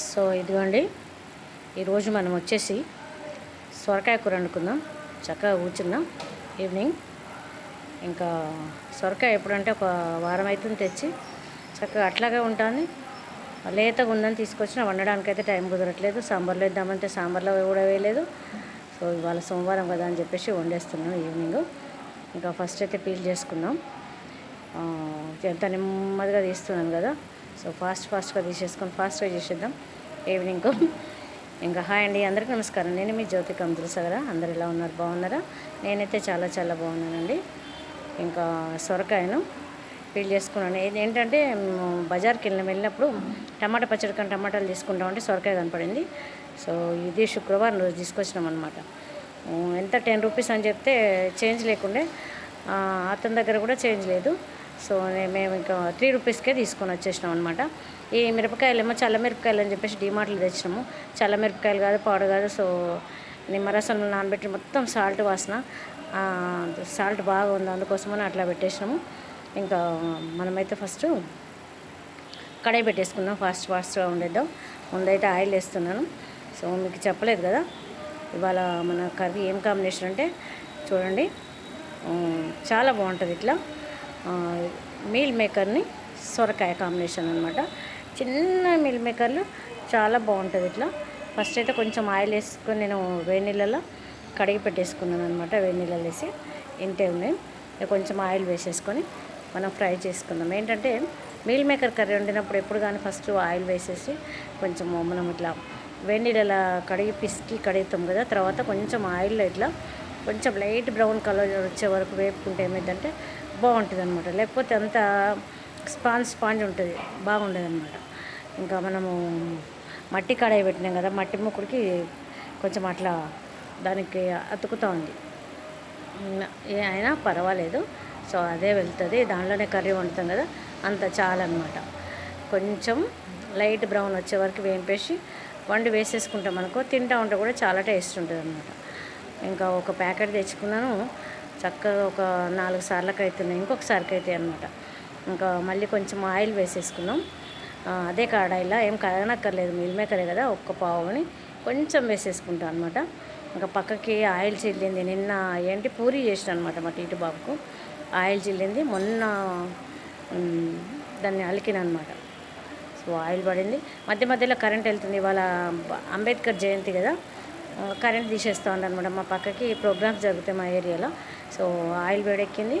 So ఇదిగోండి ఈరోజు మనం వచ్చేసి సొరకాయ కూర వండుకుందాం. చక్కగా కూర్చుందాం. ఈవినింగ్. ఇంకా సొరకాయ ఎప్పుడంటే ఒక వారం అవుతుంది తెచ్చి చక్కగా అట్లాగే ఉంటుంది. లేతగా ఉందని తీసుకొచ్చిన వండడానికైతే టైం కుదరట్లేదు. సాంబార్లో ఇద్దామంటే సాంబార్లో కూడా వేయలేదు. సో ఇవాళ సోమవారం కదా అని చెప్పేసి వండేస్తున్నాం ఈవినింగ్. ఇంకా ఫస్ట్ అయితే పీల్ చేసుకుందాం. ఎంత నెమ్మదిగా తీస్తున్నాను కదా. సో ఫాస్ట్ ఫాస్ట్గా తీసేసుకొని ఫాస్ట్గా చేసేద్దాం. ఈవినింగ్ ఇంకా హాయ్ అండి అందరికీ నమస్కారం. నేను మీ జ్యోతి తెలుసా కదా అందరు ఎలా ఉన్నారు? బాగున్నారా? నేనైతే చాలా చాలా బాగున్నానండి. ఇంకా సొరకాయను ఫీల్ చేసుకున్నాను. ఇది ఏంటంటే బజార్కి వెళ్ళిన వెళ్ళినప్పుడు టమాటా పచ్చడి కానీ టమాటాలు తీసుకుంటామంటే సొరకాయ కనపడింది. సో ఇది శుక్రవారం రోజు తీసుకొచ్చినాం అనమాట ఎంత టెన్ రూపీస్ అని చెప్తే చేంజ్ లేకుండే అతని దగ్గర కూడా చేంజ్ లేదు. సో మేము ఇంకా త్రీ రూపీస్కే తీసుకొని వచ్చేసినాం అనమాట ఈ మిరపకాయలు ఏమో చల్ల మిరపకాయలు అని చెప్పేసి డిమార్ట్లో తెచ్చినాము. చల్ల మిరపకాయలు కాదు పాడు కాదు సో నిమ్మరసంలో నానబెట్టి మొత్తం సాల్ట్ వాసన సాల్ట్ బాగా ఉంది అందుకోసమని అట్లా పెట్టేసినాము. ఇంకా మనమైతే ఫస్ట్ కడాయి పెట్టేసుకుందాం ఫాస్ట్ ఫాస్ట్గా ఉండేద్దాం. ముందైతే ఆయిల్ వేస్తున్నాను. సో మీకు చెప్పలేదు కదా ఇవాళ మన కర్రీ ఏం కాంబినేషన్ అంటే చూడండి. చాలా బాగుంటుంది ఇట్లా. మీల్ మేకర్ని సొరకాయ కాంబినేషన్ అనమాట చిన్న మీల్ మేకర్లు చాలా బాగుంటుంది ఇట్లా. ఫస్ట్ అయితే కొంచెం ఆయిల్ వేసుకొని నేను వేడి నీళ్ళలో కడిగి పెట్టేసుకున్నాను అనమాట వేడి నీళ్ళలో వేసి. ఇంతే ఉన్నాయి కొంచెం ఆయిల్ వేసేసుకొని మనం ఫ్రై చేసుకుందాం. ఏంటంటే మీల్ మేకర్ కర్రీ వండినప్పుడు ఎప్పుడు కానీ ఫస్ట్ ఆయిల్ వేసేసి కొంచెం మనం ఇట్లా వేడి నీళ్ళలో కడిగి పిసికి కడుగుతాం కదా తర్వాత కొంచెం ఆయిల్లో ఇట్లా కొంచెం లైట్ బ్రౌన్ కలర్ వచ్చే వరకు వేపుకుంటే ఏమైందంటే బాగుంటుంది అనమాట లేకపోతే అంత స్పాంజ్ స్పాంజ్ ఉంటుంది బాగుండదు అనమాట ఇంకా మనము మట్టి కడాయి పెట్టినాం కదా మట్టి ముక్కుడికి కొంచెం అట్లా దానికి అతుకుతూ ఉంది. ఏ అయినా పర్వాలేదు. సో అదే వెళ్తుంది. దాంట్లోనే కర్రీ వండుతాం కదా అంత చాలన్నమాట. కొంచెం లైట్ బ్రౌన్ వచ్చే వరకు వేంపేసి వండి వేసేసుకుంటాం అనుకో తింటా ఉంటే కూడా చాలా టేస్ట్ ఉంటుంది అనమాట ఇంకా ఒక ప్యాకెట్ తెచ్చుకున్నాను. చక్కగా ఒక నాలుగు సార్లకు అవుతున్నాయి ఇంకొకసారికి అవుతాయి అనమాట ఇంకా మళ్ళీ కొంచెం ఆయిల్ వేసేసుకున్నాం. అదే కాడాయిలా ఏం కదనక్కర్లేదు మిల్ మేకరే కదా ఒక్క పావుని కొంచెం వేసేసుకుంటాం అనమాట ఇంకా పక్కకి ఆయిల్ చిల్లింది. నిన్న ఏంటి పూరి చేసిన అనమాట మా టీటు బాబుకు. ఆయిల్ చిల్లింది. మొన్న దాన్ని అలికిన అనమాట సో ఆయిల్ పడింది. మధ్య మధ్యలో కరెంట్ వెళ్తుంది. ఇవాళ అంబేద్కర్ జయంతి కదా. కరెంట్ తీసేస్తూ అనమాట మా పక్కకి ప్రోగ్రామ్స్ జరుగుతాయి మా ఏరియాలో. సో ఆయిల్ వేడెక్కింది.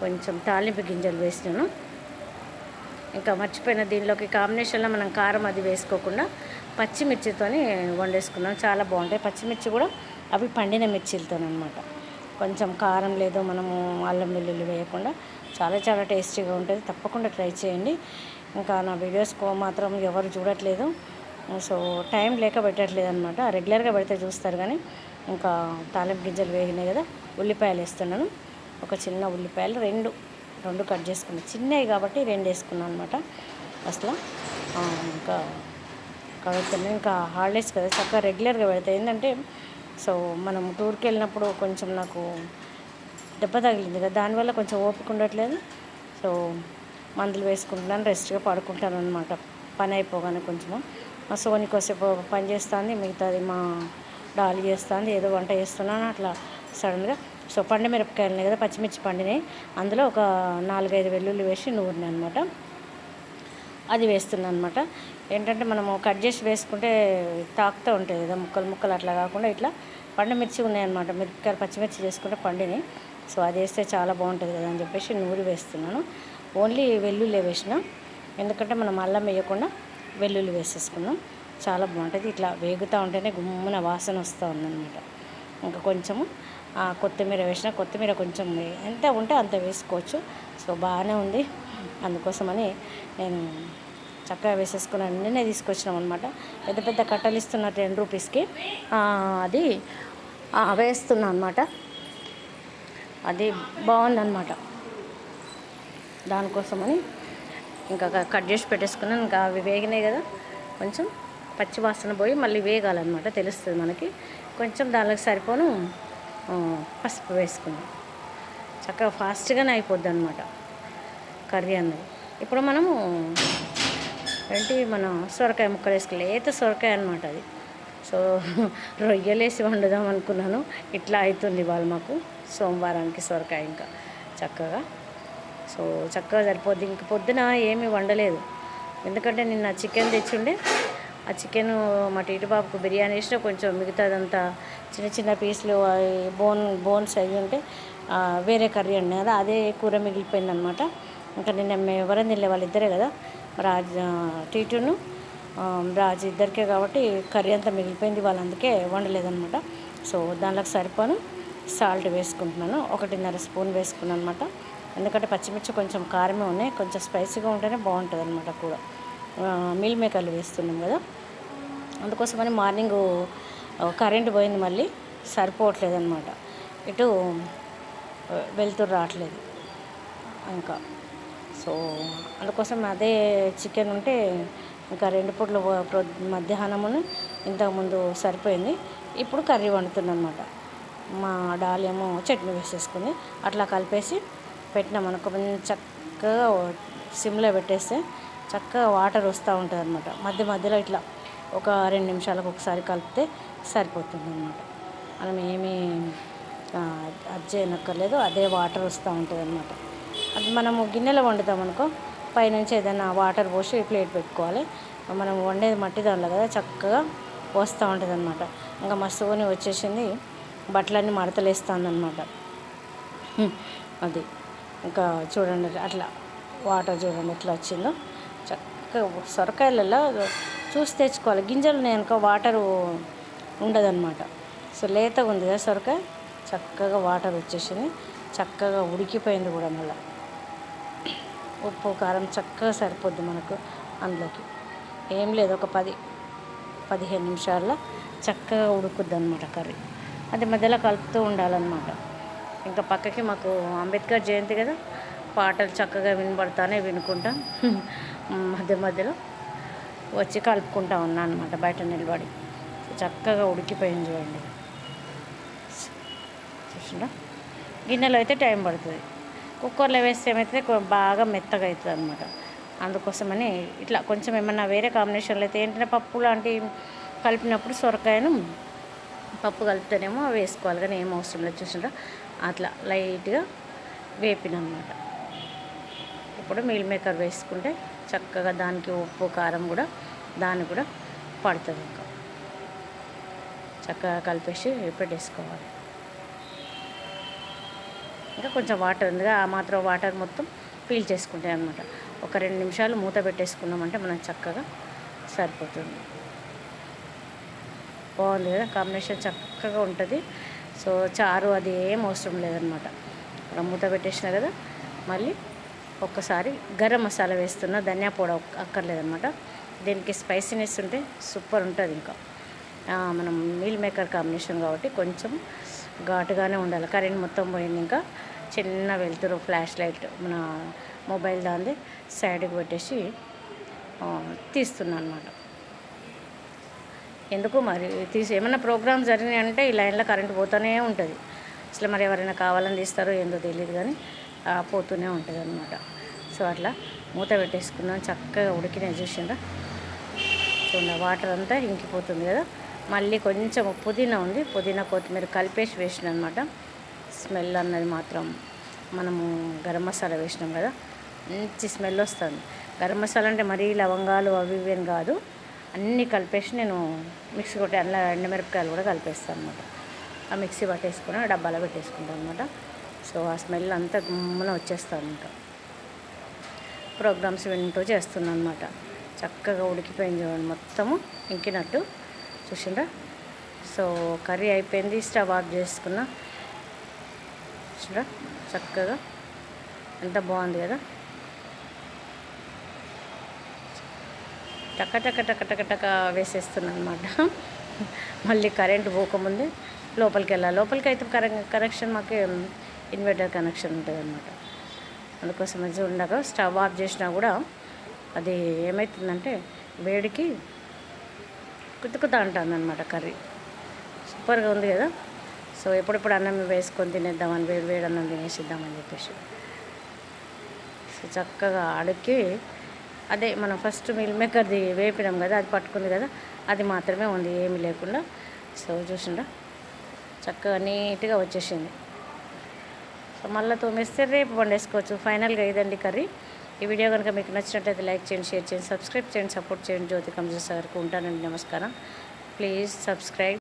కొంచెం తాలింపు గింజలు వేసినాను. ఇంకా మర్చిపోయిన దీనిలోకి కాంబినేషన్లో మనం కారం అది వేసుకోకుండా పచ్చిమిర్చితో వండేసుకున్నాం. చాలా బాగుంటాయి. పచ్చిమిర్చి కూడా అవి పండిన మిర్చిలతో అనమాట కొంచెం కారం లేదు మనము అల్లం వెల్లుల్లి వేయకుండా చాలా చాలా టేస్టీగా ఉంటుంది. తప్పకుండా ట్రై చేయండి. ఇంకా నా వీడియోస్ మాత్రం ఎవరు చూడట్లేదు. సో టైం లేక పెట్టట్లేదు అనమాట రెగ్యులర్గా పెడితే చూస్తారు కానీ ఇంకా తాలింపు గింజలు వేగినాయి కదా. ఉల్లిపాయలు వేస్తున్నాను. ఒక చిన్న ఉల్లిపాయలు రెండు రెండు కట్ చేసుకున్నాను చిన్నవి కాబట్టి రెండు వేసుకున్నాను అనమాట అసలు ఇంకా కడుగుతున్నాను ఇంకా హాలిడేస్ కదా చక్కగా రెగ్యులర్గా పెడతాయి. ఏంటంటే సో మనం టూర్కి వెళ్ళినప్పుడు కొంచెం నాకు దెబ్బ తగిలింది కదా దానివల్ల కొంచెం ఓపిక ఉండట్లేదు. సో మందులు వేసుకుంటున్నాను రెస్ట్గా పడుకుంటాను అనమాట పని అయిపోగానే కొంచెము. మా సోని కొద్దిసేపు పని చేస్తుంది మిగతాది మా డాలి చేస్తుంది ఏదో వంట చేస్తున్నాను అట్లా సడన్గా సో పండు మిరపకాయలు కదా పచ్చిమిర్చి పండినాయి అందులో ఒక నాలుగైదు వెల్లుల్లి వేసి నూరిని అనమాట అది వేస్తున్నాను అనమాట ఏంటంటే మనము కట్ చేసి వేసుకుంటే తాకుతూ ఉంటుంది కదా ముక్కలు ముక్కలు అట్లా కాకుండా ఇట్లా పండు మిర్చి ఉన్నాయన్నమాట మిరపకాయలు పచ్చిమిర్చి చేసుకుంటే పండినాయి సో అది వేస్తే చాలా బాగుంటుంది కదా అని చెప్పేసి నూరి వేస్తున్నాను. ఓన్లీ వెల్లుల్లి వేసిన. ఎందుకంటే మనం అల్లం వేయకుండా వెల్లుల్లి వేసేసుకున్నాం. చాలా బాగుంటుంది. ఇట్లా వేగుతూ ఉంటేనే గుమ్మున వాసన వస్తూ ఉందన్నమాట. ఇంకా కొంచెము కొత్తిమీర వేసిన కొత్తిమీర కొంచెం ఎంత ఉంటే అంత వేసుకోవచ్చు. సో బాగానే ఉంది. అందుకోసమని నేను చక్కగా వేసేసుకున్నాను నిన్నే తీసుకొచ్చినాం అనమాట పెద్ద పెద్ద కట్టలు ఇస్తున్న టెన్ రూపీస్కి. అది వేస్తున్నా అనమాట అది బాగుందన్నమాట. దానికోసమని ఇంకా కట్ చేసి పెట్టేసుకున్నాను. ఇంకా అవి వేగినాయి కదా. కొంచెం పచ్చి వాసన పోయి మళ్ళీ వేగాలన్నమాట. తెలుస్తుంది మనకి. కొంచెం దానికి సరిపోను. పసుపు వేసుకున్నాం. చక్కగా ఫాస్ట్గానే అయిపోద్ది అనమాట కర్రీ అన్నది. ఇప్పుడు మనము ఏంటి మనం సొరకాయ ముక్కలు వేసుకోవాలి లేత సొరకాయ అనమాట అది. సో రొయ్యలేసి వండుదాం అనుకున్నాను. ఇట్లా అవుతుంది వాళ్ళు మాకు సోమవారానికి సొరకాయ ఇంకా చక్కగా. సో చక్కగా సరిపోద్ది. ఇంక పొద్దున ఏమీ వండలేదు. ఎందుకంటే నిన్న చికెన్ తెచ్చుండే ఆ చికెన్ మా టీటి బాబుకు బిర్యానీ వేసిన కొంచెం మిగతాదంతా చిన్న చిన్న పీసులు బోన్ బోన్స్ అవి ఉంటే వేరే కర్రీ అండి. కదా అదే కూర మిగిలిపోయింది అనమాట ఇంకా నిన్న మేము ఎవరైనా వాళ్ళు వాళ్ళిద్దరే కదా. రాజ్ టీటును రాజు ఇద్దరికే కాబట్టి కర్రీ అంతా మిగిలిపోయింది. వాళ్ళు అందుకే వండలేదనమాట సో దానిలోకి సరిపోను. సాల్ట్ వేసుకుంటున్నాను. ఒకటిన్నర స్పూన్ వేసుకున్నాను అనమాట ఎందుకంటే పచ్చిమిర్చి కొంచెం కారమే ఉన్నాయి. కొంచెం స్పైసీగా ఉంటేనే బాగుంటుంది అనమాట కూర. మిల్ మేకర్లు వేస్తున్నాం కదా. అందుకోసమని మార్నింగ్ కరెంట్ పోయింది మళ్ళీ సరిపోవట్లేదు అనమాట ఇటు వెళ్తురు రావట్లేదు. ఇంకా. సో అందుకోసం అదే చికెన్ ఉంటే ఇంకా రెండు పూట్ల మధ్యాహ్నమును ఇంతకుముందు సరిపోయింది. ఇప్పుడు కర్రీ వండుతుందన్నమాట మా డాలేమో చట్నీ వేసేసుకుంది అట్లా కలిపేసి పెట్టినాం అనుకో కొంచెం చక్కగా సిమ్లో పెట్టేస్తే చక్కగా వాటర్ వస్తూ ఉంటుంది అనమాట మధ్య మధ్యలో ఇట్లా ఒక రెండు నిమిషాలకు ఒకసారి కలిపితే సరిపోతుంది అనమాట మనం ఏమీ అది చేయనక్కర్లేదు అదే వాటర్ వస్తూ ఉంటుంది అనమాట అది మనము గిన్నెలో వండుతాం అనుకో పైనుంచి ఏదైనా వాటర్ పోసి ప్లేట్ పెట్టుకోవాలి. మనం వండేది మట్టి దానిలో కదా చక్కగా వస్తూ ఉంటుంది అనమాట ఇంకా మస్తుగానే వచ్చేసింది బట్టలన్నీ మడతలేస్తుందనమాట అది. ఇంకా చూడండి అట్లా వాటర్ చూడండి ఎట్లా వచ్చిందో. చక్కగా సొరకాయలలో చూసి తెచ్చుకోవాలి. గింజలు నేను వాటర్ ఉండదన్నమాట. సో లేతగా ఉంది కదా సొరకాయ? చక్కగా వాటర్ వచ్చేసింది. చక్కగా ఉడికిపోయింది కూడా మళ్ళీ. ఉప్పు కారం చక్కగా సరిపోద్ది మనకు అందులోకి. ఏం లేదు ఒక పది పదిహేను నిమిషాల్లో చక్కగా ఉడుకుద్ది అనమాట కర్రీ. అది మధ్యలో కలుపుతూ ఉండాలన్నమాట. ఇంకా పక్కకి మాకు అంబేద్కర్ జయంతి కదా పాటలు చక్కగా వినబడతానే వినుకుంటాం. మధ్య మధ్యలో వచ్చి కలుపుకుంటా ఉన్నా అనమాట బయట నిలబడి. చక్కగా ఉడికిపోయింది చూడండి. చూసిందా గిన్నెలో అయితే టైం పడుతుంది. కుక్కర్లో వేస్తే ఏమైతే బాగా మెత్తగా అవుతుంది అనమాట అందుకోసమని ఇట్లా కొంచెం ఏమన్నా వేరే కాంబినేషన్లో అయితే ఏంటంటే పప్పు లాంటి కలిపినప్పుడు సొరకాయను పప్పు కలిపితేనేమో వేసుకోవాలి కానీ ఏం అవసరం లేదు చూసినా అట్లా లైట్గా వేపిన అనమాట ఇప్పుడు మీల్ మేకర్ వేసుకుంటే చక్కగా దానికి ఉప్పు కారం కూడా దాన్ని కూడా పడుతుంది ఇంకా. చక్కగా కలిపేసి పెట్టేసుకోవాలి. ఇంకా కొంచెం వాటర్ ఉందిగా ఆ మాత్రం వాటర్ మొత్తం పీల్ చేసుకుంటాయి అనమాట ఒక రెండు నిమిషాలు మూత పెట్టేసుకున్నామంటే మనం చక్కగా సరిపోతుంది. బాగుంది కదా కాంబినేషన్ చక్కగా ఉంటుంది. సో చారు అది ఏం అవసరం లేదనమాట అలా మూత పెట్టేసిన కదా మళ్ళీ ఒక్కసారి గరం మసాలా వేస్తున్నా ధనియా పొడ అక్కర్లేదనమాట దీనికి స్పైసీనెస్ ఉంటే సూపర్ ఉంటుంది ఇంకా. మనం మీల్ మేకర్ కాంబినేషన్ కాబట్టి కొంచెం ఘాటుగానే ఉండాలి. కరెంట్ మొత్తం పోయింది ఇంకా. చిన్న వెళ్తురు ఫ్లాష్ లైట్ మన మొబైల్ దాంది సైడ్కి పెట్టేసి తీస్తున్నా తీస్తున్నాను అనమాట ఎందుకు మరి? తీసి ఏమైనా ప్రోగ్రామ్స్ జరిగినాయి అంటే ఈ లైన్లో కరెంట్ పోతూనే ఉంటుంది. అసలు మరి ఎవరైనా కావాలని తీస్తారో ఏందో తెలియదు కానీ పోతూనే ఉంటుంది అనమాట సో అట్లా మూత పెట్టేసుకున్నాం చక్కగా ఉడికిన చూసిందా చూడండి వాటర్ అంతా ఇంకిపోతుంది కదా. మళ్ళీ కొంచెం పుదీనా ఉంది పుదీనా కొత్తిమీర కలిపేసి వేసిన అనమాట స్మెల్ అన్నది మాత్రం మనము గరం మసాలా వేసినాం కదా మంచి స్మెల్ వస్తుంది. గరం మసాలా అంటే మరీ లవంగాలు అవి ఇవి కాదు అన్నీ కలిపేసి నేను మిక్సీ కొట్టి అన్న ఎండమిరపకాయలు కూడా కలిపేస్తాను అనమాట ఆ మిక్సీ పట్టేసుకుని డబ్బాలో పెట్టేసుకుంటాను అనమాట సో ఆ స్మెల్ అంతా గుమ్మన వచ్చేస్తుంది ఇంకా. ప్రోగ్రామ్స్ వింటూ చేస్తున్నాను అనమాట చక్కగా ఉడికిపోయింది చూడండి మొత్తము ఇంకినట్టు. చూసిండ్రా? సో కర్రీ అయిపోయింది స్టవ్ ఆఫ్ చేసుకున్నా. చూసిండ్రా? చక్కగా. ఎంత బాగుంది కదా? టక టక టక టక టక వేసేస్తున్నాను అనమాట మళ్ళీ కరెంట్ పోకముందే లోపలికి వెళ్ళాలి లోపలికి అయితే కరె- కరెక్షన్ మాకు ఇన్వర్టర్ కనెక్షన్ ఉంటుంది అనమాట అందుకోసం అది ఉండగా స్టవ్ ఆఫ్ చేసినా కూడా అది ఏమవుతుందంటే వేడికి కుతుకుతా ఉంటుంది అనమాట కర్రీ. సూపర్గా ఉంది కదా. సో ఎప్పుడెప్పుడు అన్నం వేసుకొని తినేద్దామని వేడి వేడి అన్నం తినేసిద్దామని చెప్పేసి. సో చక్కగా అడిగి అదే మనం ఫస్ట్ మిల్ మేకర్ది వేపినాం కదా అది పట్టుకుంది కదా అది మాత్రమే ఉంది ఏమీ లేకుండా. సో చూసిండ చక్కగా నీట్గా వచ్చేసింది. సో మళ్ళీ తోమేస్తే రేపు వండేసుకోవచ్చు. ఫైనల్గా ఇదండి కర్రీ. ఈ వీడియో కనుక మీకు నచ్చినట్లయితే లైక్ చేయండి షేర్ చేయండి సబ్స్క్రైబ్ చేయండి సపోర్ట్ చేయండి. జ్యోతి కంజర్ సార్కు ఉంటానండి. నమస్కారం. Please subscribe.